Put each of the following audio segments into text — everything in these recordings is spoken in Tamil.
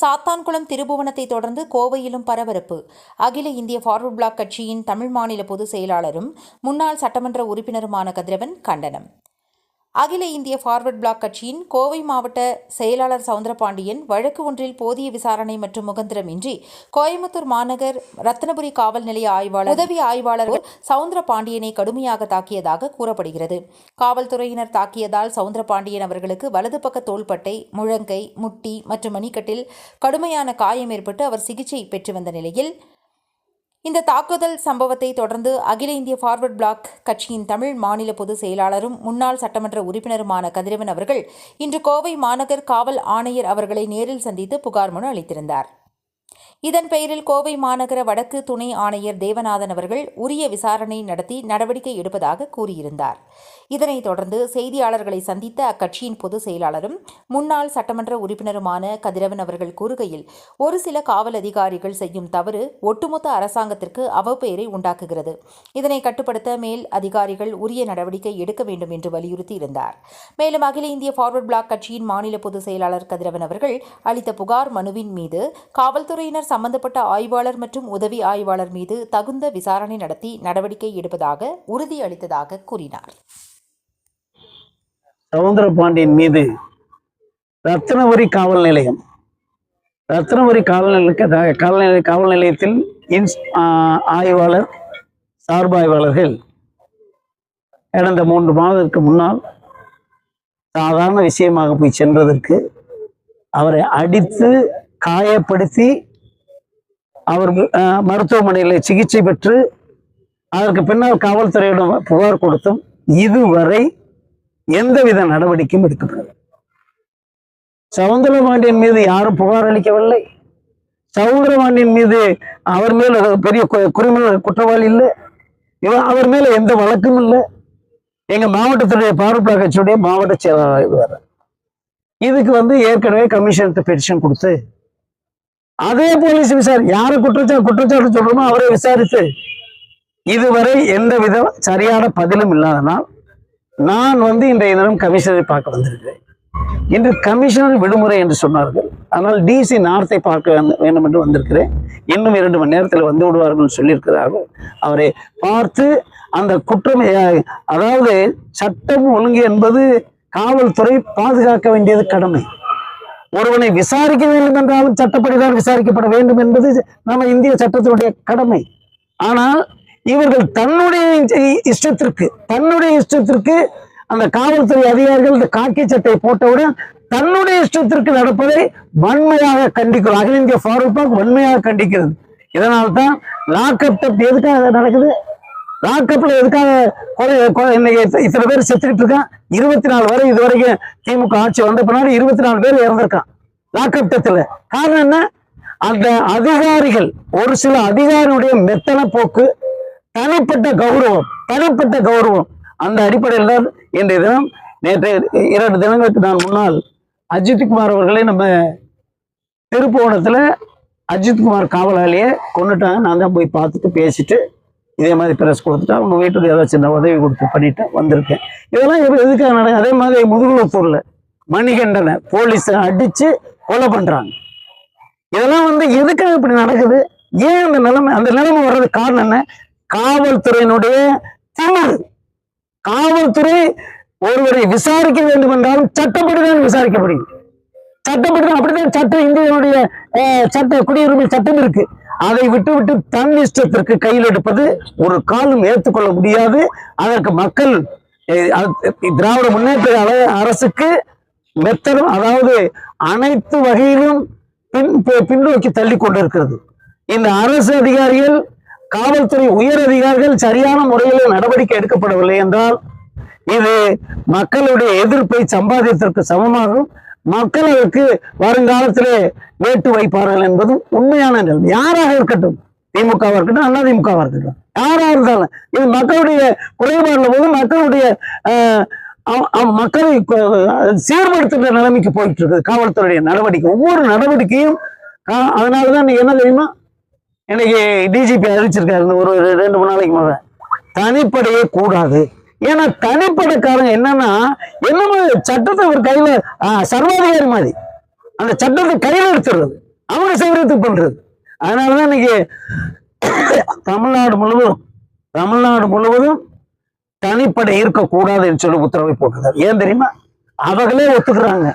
சாத்தான்குளம் திருபுவனத்தை தொடர்ந்து கோவையிலும் பரபரப்பு. அகில இந்திய ஃபார்வர்ட் பிளாக் கட்சியின் தமிழ் மாநில பொதுச் செயலாளரும் முன்னாள் சட்டமன்ற உறுப்பினருமான கதிரவன் கண்டனம். அகில இந்திய ஃபார்வர்ட் பிளாக் கட்சியின் கோவை மாவட்ட செயலாளர் சவுந்தரபாண்டியன் வழக்கு ஒன்றில் போதிய விசாரணை மற்றும் முகந்திரமின்றி கோயம்புத்தூர் மாநகர் ரத்னபுரி காவல் நிலைய ஆய்வாளர் உதவி ஆய்வாளர் சவுந்தரபாண்டியனை கடுமையாக தாக்கியதாக கூறப்படுகிறது. காவல்துறையினர் தாக்கியதால் சவுந்தரபாண்டியன் அவர்களுக்கு வலது பக்க தோள்பட்டை முழங்கை முட்டி மற்றும் மணிக்கட்டில் கடுமையான காயம் ஏற்பட்டு அவர் சிகிச்சை பெற்று வந்த நிலையில் இந்த தாக்குதல் சம்பவத்தை தொடர்ந்து அகில இந்திய ஃபார்வர்ட் பிளாக் கட்சியின் தமிழ் மாநில பொதுச் செயலாளரும் முன்னாள் சட்டமன்ற உறுப்பினருமான கதிரவன் அவர்கள் இன்று கோவை மாநகர் காவல் ஆணையர் அவர்களை நேரில் சந்தித்து புகார் மனு அளித்திருந்தார். இதன் பெயரில் கோவை மாநகர வடக்கு துணை ஆணையர் தேவநாதன் அவர்கள் உரிய விசாரணை நடத்தி நடவடிக்கை எடுப்பதாக கூறியிருந்தார். இதனைத் தொடர்ந்து செய்தியாளர்களை சந்தித்த அக்கட்சியின் பொதுச் செயலாளரும் முன்னாள் சட்டமன்ற உறுப்பினருமான கதிரவன் அவர்கள் கூறுகையில் ஒரு சில காவல் அதிகாரிகள் செய்யும் தவறு ஒட்டுமொத்த அரசாங்கத்திற்கு அவப்பெயரை உண்டாக்குகிறது. இதனை கட்டுப்படுத்த மேல் அதிகாரிகள் உரிய நடவடிக்கை எடுக்க வேண்டும் என்று வலியுறுத்தி இருந்தார் மேலும் அகில இந்திய ஃபார்வர்ட் பிளாக் கட்சியின் மாநில பொதுச் செயலாளர் கதிரவன் அவர்கள் அளித்த புகார் மனுவின் மீது காவல்துறையினர் சம்பந்தப்பட்ட ஆய்வாளர் மற்றும் உதவி ஆய்வாளர் மீது தகுந்த விசாரணை நடத்தி நடவடிக்கை எடுப்பதாக உறுதியளித்ததாக கூறினார். சவுந்தரபாண்டியன் மீது ரத்னபுரி காவல் நிலையம். ரத்னபுரி காவல் நிலைய காவல் நிலைய காவல் நிலையத்தில் இன்ஸ் ஆய்வாளர் சார்பு ஆய்வாளர்கள் கடந்த மூன்று மாதத்திற்கு முன்னால் சாதாரண விஷயமாக போய் சென்றதற்கு அவரை அடித்து காயப்படுத்தி அவர் மருத்துவமனையில் சிகிச்சை பெற்று அதற்கு பின்னால் காவல்துறையிடம் புகார் கொடுத்தும் இதுவரை எந்தவித நடவடிக்கையும் எடுக்கப்படவில்லை. சவுந்தரபாண்டியன் மீது யாரும் புகார் அளிக்கவில்லை. சவுந்தரபாண்டியன் மீது அவர் மேல பெரிய கு- குற்றவாளி இல்லை. இவர் அவர் மேல எந்த வழக்கும் இல்லை. எங்க மாவட்டத்துடைய பாரப்பா கட்சியுடைய மாவட்ட செயலாளர் இதுக்கு வந்து ஏற்கனவே கமிஷன் பெட்டிஷன் கொடுத்து அதே போலீஸ் விசாரி யாரு குற்றச்சாட்டு குற்றச்சாட்டு சொல்றோமோ அவரை விசாரித்து இதுவரை எந்த வித சரியான பதிலும் இல்லாதனால் நான் வந்து இன்றைய தினம் கமிஷனரை பார்க்க வந்திருக்கிறேன். இன்று கமிஷனர் விடுமுறை என்று சொன்னார்கள். ஆனால் டிசி நார்த்தை பார்க்க வேண்டும் என்று வந்திருக்கிறேன். இன்னும் இரண்டு மணி நேரத்தில் வந்து விடுவார்கள் சொல்லியிருக்கிறார்கள். அவரை பார்த்து அந்த குற்றம் அதாவது சட்டம் ஒழுங்கு என்பது காவல்துறை பாதுகாக்க வேண்டியது கடமை. ஒருவனை விசாரிக்க வேண்டும் என்றாலும் சட்டப்படிதான் விசாரிக்கப்பட வேண்டும் என்பது நம்ம இந்திய சட்டத்தினுடைய கடமை. ஆனால் இவர்கள் தன்னுடைய இ- இஷ்டத்திற்கு தன்னுடைய இஷ்டத்திற்கு அந்த காவல்துறை அதிகாரிகள் இந்த காக்கி சட்டை போட்டவுடன் தன்னுடைய இஷ்டத்திற்கு நடப்பதை வன்மையாக கண்டிக்கிறோம். அகில இந்திய ஃபாரூக் வன்மையாக கண்டிக்கிறது. இதனால் தான் லாக்அப் டப் எதுக்காக நடக்குது? லாக்அப்ல எதுக்காக குறை இன்னைக்கு இத்தனை பேர் செத்துக்கிட்டு இருக்கான்? இருபத்தி நாலு வரை இது வரைக்கும் திமுக ஆட்சி வந்த பின்னாடி இருபத்தி நாலு பேர் இறந்திருக்கான் லாக்அப் டத்துல காரணம் என்ன? அந்த அதிகாரிகள் ஒரு சில அதிகாரியுடைய மெத்தன போக்கு தனிப்பட்ட கௌரவம் தனிப்பட்ட கௌரவம். அந்த அடிப்படையில் தான் இன்றைய தினம் நேற்று இரண்டு தினங்களுக்கு நான் முன்னால் அஜித்குமார் அவர்களை நம்ம திருப்புவனத்தில் அஜித்குமார் காவலாளியை கொண்டுட்டாங்க நான் தான் போய் பார்த்துட்டு பேசிட்டு இதே மாதிரி பிரஸ் கொடுத்துட்டு அவங்க வீட்டுக்கு ஏதாச்சும் சின்ன உதவி கொடுத்து பண்ணிட்டு வந்திருக்கேன். இதெல்லாம் எது- எதுக்காக நடக்கும் அதே மாதிரி முதுகுலத்தூர்ல மணிகண்டனை போலீஸை அடிச்சு கொலை பண்றாங்க. இதெல்லாம் வந்து எதுக்காக இப்படி நடக்குது? ஏன் அந்த நிலைமை அந்த நிலைமை வர்றது காரணம் என்ன? காவல்துறையினுடைய திமிர். காவல்துறை ஒருவரை விசாரிக்க வேண்டும் என்றாலும் சட்டப்படிதான் விசாரிக்கப்படுகிறது. சட்டப்படிதான் அப்படிதான் சட்டம் இந்தியனுடைய அஹ், சட்ட குடியுரிமை சட்டம் இருக்கு. அதை விட்டுவிட்டு தன் இஷ்டத்திற்கு கையில் எடுப்பது ஒரு காலம் ஏற்றுக்கொள்ள முடியாது. அதற்கு மக்கள் திராவிட முன்னேற்ற அரசுக்கு மெத்தனம் அதாவது அனைத்து வகையிலும் பின் பின்னோக்கி தள்ளி கொண்டிருக்கிறது. இந்த அரசு அதிகாரிகள் காவல்துறை உயர் அதிகாரிகள் சரியான முறையில் நடவடிக்கை எடுக்கப்படவில்லை என்றால் இது மக்களுடைய எதிர்ப்பை சம்பாதியத்திற்கு சமமாகும் மக்கள் அதற்கு வருங்காலத்திலே வேட்டு வைப்பார்கள் என்பதும் உண்மையான நிலைமை. யாராக இருக்கட்டும் திமுகவாக இருக்கட்டும் அதிமுகவா இருக்கட்டும் யாராக இருந்தாலும் இது மக்களுடைய குறைபாடுல போது மக்களுடைய மக்களை சீர்படுத்துகிற நிலைமைக்கு போயிட்டு இருக்குது காவல்துறையுடைய நடவடிக்கை ஒவ்வொரு நடவடிக்கையும் ஆஹ், அதனாலதான் இன்னைக்கு என்ன தெரியுமா? இன்னைக்கு டிஜிபி அறிவிச்சிருக்காரு இந்த ஒரு ரெண்டு மூணு நாளைக்கு முதல்ல தனிப்படையே கூடாது. ஏன்னா தனிப்படக்காரங்க என்னன்னா என்னமோ சட்டத்தை ஒரு கையில ஆஹ், சர்வாதிகாரி மாதிரி. அந்த சட்டத்தை கையில எடுத்துடுறது. அவங்க சௌகரியத்துக்கு பண்றது. அதனாலதான் இன்னைக்கு தமிழ்நாடு முழுவதும் தமிழ்நாடு முழுவதும் தனிப்படை இருக்கக்கூடாதுன்னு சொல்லி உத்தரவை போட்டிருக்காரு. ஏன் தெரியுமா? அவங்களே ஒத்துக்கிறாங்க.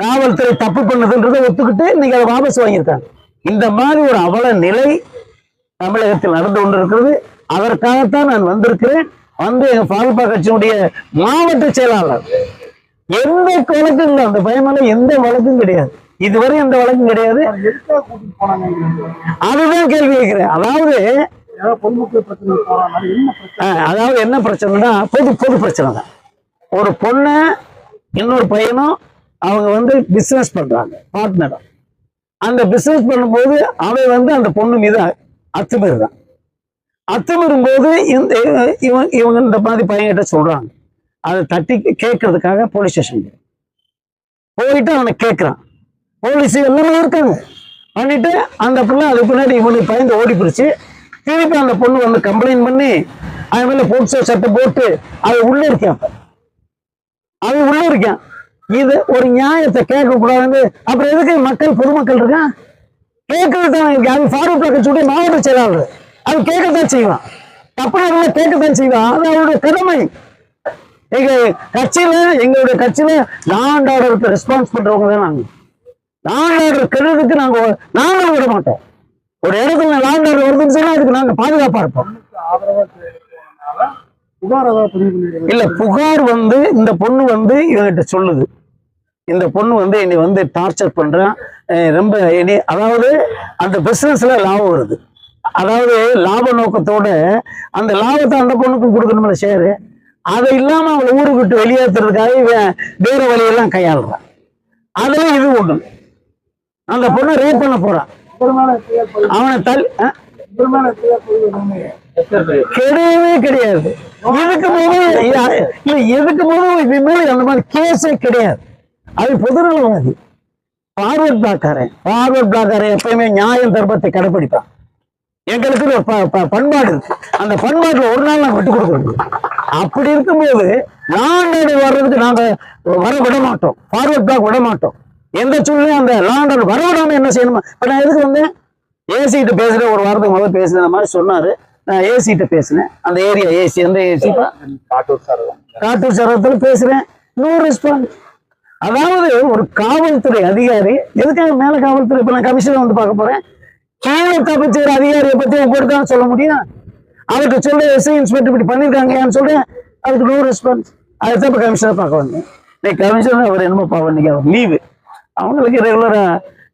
காவல்துறை தப்பு பண்ணுதுன்றதை ஒத்துக்கிட்டு இன்னைக்கு அதை வாபஸ் வாங்கியிருக்காங்க. இந்த மாதிரி ஒரு அவல நிலை தமிழகத்தில் நடந்து கொண்டிருக்கிறது. அதற்காகத்தான் நான் வந்திருக்கிறேன். வந்து எங்க பால்பா கட்சியினுடைய மாவட்ட செயலாளர். எந்த வழக்கும் இல்லை. அந்த பயனால எந்த வழக்கும் கிடையாது. இதுவரை எந்த வழக்கும் கிடையாது. அதுதான் கேள்வி கேட்கிறேன். அதாவது அதாவது என்ன பிரச்சனைனா பொது பொது பிரச்சனை தான். ஒரு பொண்ணு இன்னொரு பையனும் அவங்க வந்து பிசினஸ் பண்றாங்க பார்ட்னரும் அந்த பிசினஸ் பண்ணும்போது அவன் வந்து அந்த பொண்ணு மீது அத்துமீறுறான் அத்துமீறும் போது இந்த இவன் இவங்க இந்த மாதிரி பையன்கிட்ட சொல்றாங்க. அதை தட்டி கேட்கறதுக்காக போலீஸ் ஸ்டேஷன் போயிட்டு அவனை கேட்குறான். போலீஸ் எல்லாமே இருக்காங்க. பண்ணிட்டு அந்த பிள்ளை அதுக்கு பின்னாடி இவனுக்கு பயந்து ஓடி பிடிச்சி திருப்பி அந்த பொண்ணு வந்து கம்ப்ளைண்ட் பண்ணி அவன் மேல போக்சோ சட்டை போட்டு அது உள்ள இருக்கான். அது உள்ள இருக்கான். இது ஒரு நியாயத்தை கேட்க கூடாது அப்புறம் எதுக்கு மக்கள் பொதுமக்கள் இருக்கான் கேட்கறது தான் இருக்கு அது ஃபாரூக் கட்சியுடைய மாவட்ட செயலாளர். அவன் கேட்கத்தான் செய்வான். தப்பாக கேட்கத்தான் செய்வான். அது அவனுடைய கடமை எங்க கட்சியில எங்களுடைய கட்சியில லாண்ட் ஆர்டருக்கு ரெஸ்பான்ஸ் பண்றவங்க தான் நாங்க. லாண்ட் ஆர்டர் கெடுறதுக்கு நாங்க நாங்களும் விட மாட்டோம். ஒரு இடத்துல லாண்ட் ஆர்டர் வருதுன்னு சொன்னா அதுக்கு நாங்க பாதுகாப்பா இருப்போம். புகார் இல்ல புகார் வந்து இந்த பொண்ணு வந்து இவங்கிட்ட சொல்லுது. இந்த பொண்ணு வந்து என்னை வந்து டார்ச்சர் பண்றான் ரொம்ப என்னை அதாவது அந்த பிசினஸ்ல லாபம் வருது. அதாவது லாப நோக்கத்தோட அந்த லாபத்தை அந்த பொண்ணுக்கு கொடுக்கணும்ல ஷேரு அதை இல்லாம அவளை ஊருக்கு விட்டு வெளியேற்றுறதுக்காக இவன் வேற வழியெல்லாம் கையாளுறான். அதுல இது ஒண்ணு. அந்த பொண்ணை ரேப் பண்ண போறான். அவனை தள்ளி கிடையவே கிடையாது. இதுக்கு போது இல்ல எதுக்கு போது இது மேல அந்த மாதிரி கேஸே கிடையாது. அது பொதுநலவாதி பார்வர்ட் பிளாக்காரன் பார்வர்ட் பிளாக்காரன் எப்பயுமே நியாயம் தர்மத்தை கடைபிடிப்பான் எங்களுக்கு ஒரு பண்பாடு. இருக்கு அந்த பண்பாட்டுல ஒரு நாள் நாங்க விட்டு கொடுக்கறது அப்படி இருக்கும்போது லாண்டடு வர்றதுக்கு நாங்க வர விட மாட்டோம். ஃபார்வர்ட் பிளாக் விட மாட்டோம். எந்த சூழ்நிலையும் அந்த லாண்டடு வர விடாம என்ன செய்யணுமா? இப்ப நான் எதுக்கு வந்தேன்? ஏசிகிட்ட பேசுறேன். ஒரு வாரத்துக்கு முதல்ல இந்த மாதிரி சொன்னாரு. நான் ஏசிகிட்ட பேசினேன். அந்த ஏரியா ஏசி எந்த ஏசி காட்டூர் சார் காட்டூர் சரகத்துல பேசுறேன். நோ ரெஸ்பான்ஸ் அதாவது ஒரு காவல்துறை அதிகாரி எதுக்காக மேல காவல்துறை? இப்ப நான் கமிஷனர் வந்து பார்க்க போறேன். கீழே தப்பிச்சுக்கிற அதிகாரியை பத்தி உங்ககிட்ட தான் சொல்ல முடியும். அவருக்கு சொல்ல எஸ்ஐ இன்ஸ்பெக்டர் இப்படி பண்ணிருக்காங்கன்னு சொல்றேன். அதுக்கு நோ ரெஸ்பான்ஸ் அதுதான் இப்ப கமிஷனர் பார்க்க வந்தேன். இன்னைக்கு கமிஷனர் அவர் என்னமோ பாவம் இன்னைக்கு அவர் லீவு அவங்களுக்கு ரெகுலரா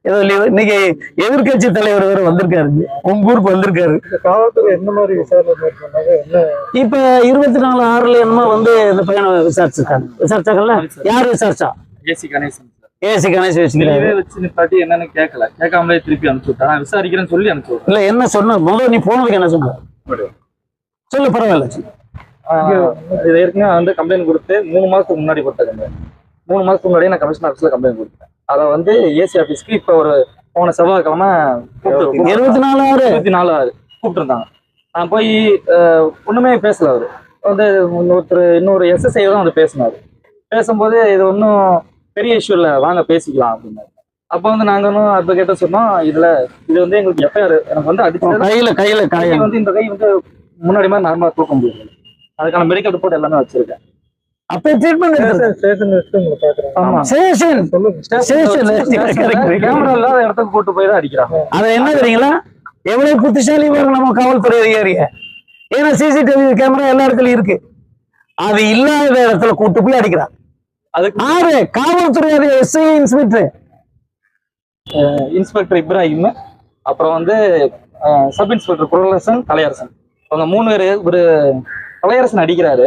ஏதோ லீவு இன்னைக்கு எதிர்க்கட்சி தலைவர் வேற வந்திருக்காரு. உங்க ஊருக்கு வந்திருக்காரு. காவல்துறை என்ன மாதிரி விசாரணை இப்ப இருபத்தி நாலு ஆறுல என்னமோ வந்து இந்த பையனை விசாரிச்சிருக்காங்க. விசாரிச்சாங்கல்ல? யார் விசாரிச்சா? ஏசி கணேசன். ஏசி கணேஷ் வச்சுக்கிறாரு. வச்சு நிப்பாட்டி என்னன்னு கேட்கல கேட்காமலே திருப்பி அனுப்பிச்சு நான் விசாரிக்கிறேன்னு சொல்லி அனுப்பிச்சு இல்ல என்ன சொன்ன? முதல்ல நீ போனதுக்கு என்ன சொன்ன? சொல்லு பரவாயில்ல இது ஏற்கனவே வந்து கம்ப்ளைண்ட் கொடுத்து மூணு மாசத்துக்கு முன்னாடி கொடுத்த கம்ப்ளைண்ட் மூணு மாசத்துக்கு முன்னாடியே நான் கமிஷன் ஆஃபீஸ்ல கம்ப்ளைண்ட் கொடுத்தேன். அதை வந்து ஏசி ஆஃபீஸ்க்கு இப்போ ஒரு போன செவ்வாய்க்கிழமை இருபத்தி நாலு ஆறு இருபத்தி நாலு கூப்பிட்டுருந்தாங்க. நான் போய் ஒண்ணுமே பேசல அவரு. வந்து இன்னொருத்தர் இன்னொரு எஸ்எஸ்ஐ தான் வந்து பேசினாரு. பேசும்போது இது ஒன்றும் பெரிய இஷ்யூ இல்லை வாங்க பேசிக்கலாம் அப்படின்னாரு அப்போ வந்து நாங்க ஒன்றும் அட்வொகேட்டா சொன்னோம் இதுல இது வந்து எங்களுக்கு எஃப்ஐஆர் எனக்கு வந்து அடிச்சது கையில கையில கை வந்து இந்த கை வந்து முன்னாடி மாதிரி நார்மலா தூக்க முடியாது. அதுக்கான மெடிக்கல் ரிப்போர்ட் எல்லாமே வச்சிருக்கேன். அப்ப கேமரா இல்லாத இடத்துக்கு கூட்டு போய் தான் அடிக்கிறாங்க. அது என்ன தெரியுங்களா எவ்வளவு புத்திசாலி நம்ம காவல்துறை அதிகாரிய. ஏன்னா சிசிடிவி கேமரா எல்லா இடத்துலயும் இருக்கு. அது இல்லாத இடத்துல கூட்டு போய் அடிக்கிறான் ஆறு காவல்துறை எஸ்ஐ இன்ஸ்பெக்டர் இன்ஸ்பெக்டர் இப்ராஹிம். அப்புறம் வந்து சப் இன்ஸ்பெக்டர் குரலரசன் கலையரசன் அவங்க மூணு பேர் ஒரு கலையரசன் அடிக்கிறாரு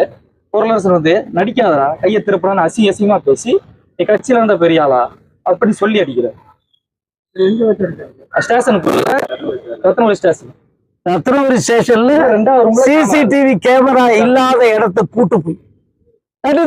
குரலரசன் வந்து நடிக்காதடா கையை திருப்புறான்னு அசி அசிங்கமா பேசி நீ கட்சியில இருந்த பெரிய ஆளா? அப்படின்னு சொல்லி அடிக்கிறாரு. எங்க வச்சிருக்காங்க ஸ்டேஷனுக்குள்ள ரத்னபுரி ஸ்டேஷன் ரத்னபுரி ஸ்டேஷன்ல ரெண்டாவது சிசிடிவி கேமரா இல்லாத இடத்த கூட்டு போய். That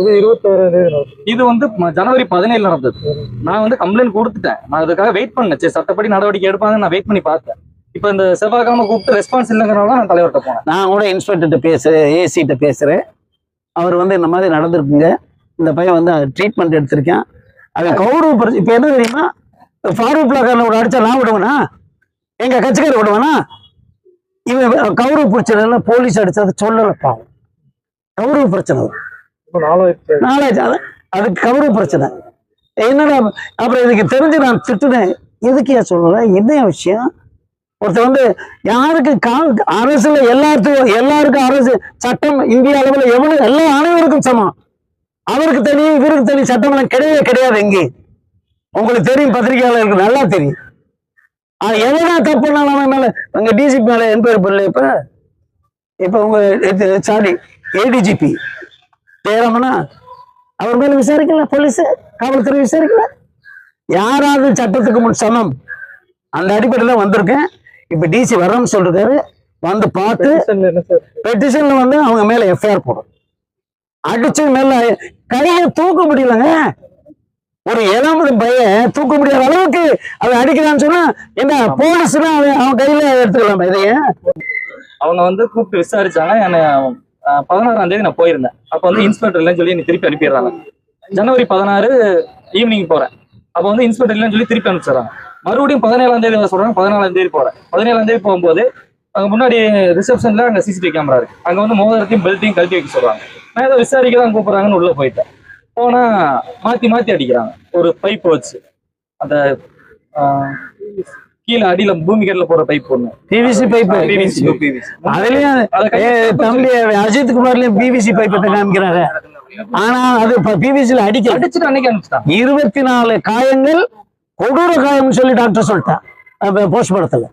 இது இருபத்தோராம். இது வந்து ஜனவரி பதினேழு நடந்தது. நான் வந்து கம்ப்ளைண்ட் கொடுத்துட்டேன். நான் அதுக்காக வெயிட் பண்ணேன். சரி சட்டப்படி நடவடிக்கை எடுப்பாங்க நான் வெயிட் பண்ணி பார்த்தேன். இப்போ இந்த செவ்வாய்க்கிழமை கூப்பிட்டு ரெஸ்பான்ஸ் இல்லைங்கிறனால நான் தலைவர்கிட்ட போனேன். நான் கூட இன்ஸ்பெக்டர்கிட்ட பேசுறேன் ஏசிகிட்ட பேசுறேன். அவர் வந்து இந்த மாதிரி நடந்திருக்குங்க. இந்த பையன் வந்து ட்ரீட்மெண்ட் எடுத்திருக்கேன். அவன் கௌரவ பிரச்சனை இப்போ என்ன தெரியுமா? ஃபாரூக் பிளாக்காரன் ஒரு அடிச்சா நான் விடுவேனா? எங்க கட்சிக்காரர் விடுவேனா? இவன் கௌரவ பிரச்சனை போலீஸ் அடிச்சது சொல்லல பாவம். கௌரவ பிரச்சனை நாலாயிரத்தி அது அதுக்கு கௌரவ பிரச்சனை. என்னடா அப்புறம் இதுக்கு தெரிஞ்சு நான் திட்டுனேன். எதுக்கு ஏன் சொல்லல? என்ன விஷயம்? ஒருத்தர் வந்து யாருக்கு கா- அரசுல எல்லாத்துக்கும் எல்லாருக்கும் அரசு சட்டம் இந்திய அளவில் எவ்வளவு எல்லா அனைவருக்கும் சமம். அவருக்கு தனி இவருக்கு தனி சட்டமெல்லாம் கிடையவே கிடையாது எங்கே உங்களுக்கு தெரியும் பத்திரிகையாளருக்கு நல்லா தெரியும். ஆஹ் எவ்வளவுதான் தப்புனாலும் பண்ணாலும் மேல உங்க டிசிபி மேல என்கொயரி பண்ணல இப்ப? இப்ப உங்க சாரி ஏடிஜிபி ஜெயராமனா அவர் மேல விசாரிக்கல போலீஸ் காவல்துறை விசாரிக்கல. யாராவது சட்டத்துக்கு முன் சமம். அந்த அடிப்படையில் தான் வந்திருக்கேன். இப்ப டிசி வரோம்னு சொல்றாரு வந்து பார்த்து பெட்டிஷன்ல வந்து அவங்க மேல எஃப்ஐஆர் போடும் அடிச்சு மேல கையை தூக்க முடியலங்க. ஒரு இளம்பது பையன் தூக்க முடியாத அளவுக்கு அவன் அடிக்கிறான்னு சொன்னா என்ன போலீஸ்னா அவன் கையில எடுத்துக்கலாம் இதைய? அவங்க வந்து கூப்பிட்டு விசாரிச்சாங்க. என்னை பதினாறாம் தேதி நான் போயிருந்தேன். அப்போ வந்து இன்ஸ்பெக்டர் இல்லைன்னு சொல்லி என்னை திருப்பி அனுப்பிடுறாங்க. ஜனவரி பதினாறு ஈவினிங் போறேன். அப்போ வந்து இன்ஸ்பெக்டர் இல்லைன்னு சொல்லி திருப்பி அனுப்பிச்சிடுறாங்க. மறுபடியும் பதினேழாம் தேதி சொல்றாங்க பதினாலாம் தேதி போறேன். பதினேழாம் தேதி போகும்போது அங்கே முன்னாடி ரிசப்ஷன்ல அங்கே சிசிடிவி கேமரா இருக்கு. அங்கே வந்து மோதிரத்தையும் பெல்ட்டையும் கழட்டி வைக்க சொல்றாங்க. நான் ஏதோ விசாரிக்க தான் கூப்பிடுறாங்கன்னு உள்ள போயிட்டேன். போனா மாத்தி மாத்தி அடிக்கிறாங்க. ஒரு பைப் வச்சு. அந்த ஆஹ், கீழே அடியில பூமி கட்டில போற பைப் ஒண்ணு. பிவிசி பைப் அதுலயும் தம்பி அஜித் குமார்லயும் பிவிசி பைப் காமிக்கிறாங்க ஆனா அது பிவிசில அடிக்கல. அடிச்சுட்டு அன்னைக்கு இருபத்தி நாலு காயங்கள் கொடூர காயம்னு சொல்லி டாக்டர் சொல்லிட்டான். போஸ்ட்மார்ட்டத்தில்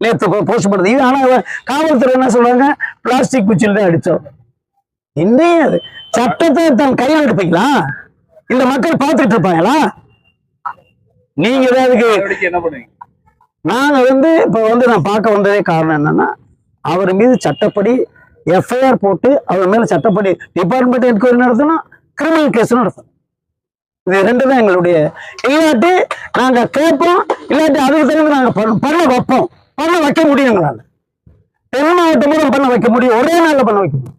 நேற்று போஸ்ட்மார்ட்டம் இது ஆனால் காவல்துறை என்ன சொல்றாங்க பிளாஸ்டிக் குச்சியில் தான் அடித்தோம் என்ன அது சட்டத்தை தன் கையில் எடுப்பீங்களா? இந்த மக்கள் பார்த்துட்டு இருப்பாங்களா? நீங்க அதுக்கு என்ன பண்ணுவீங்க? நான் வந்து இப்போ வந்து நான் பார்க்க வந்ததே காரணம் என்னன்னா அவர் மீது சட்டப்படி எஃப்ஐஆர் போட்டு அவர் மேலே சட்டப்படி டிபார்ட்மெண்ட் என்கொயரி நடத்தணும் கிரிமினல் கேஸ் நடத்தணும். இது ரெண்டு தான் எங்களுடைய. இல்லாட்டி நாங்கள் கேட்போம் இல்லாட்டி அதுக்கு தகுந்த நாங்கள் பண்ண பண்ண வைப்போம். பண்ண வைக்க முடியும் எங்களால். தென் மாவட்டம் பண்ண வைக்க முடியும். ஒரே நாளில் பண்ண வைக்க முடியும்.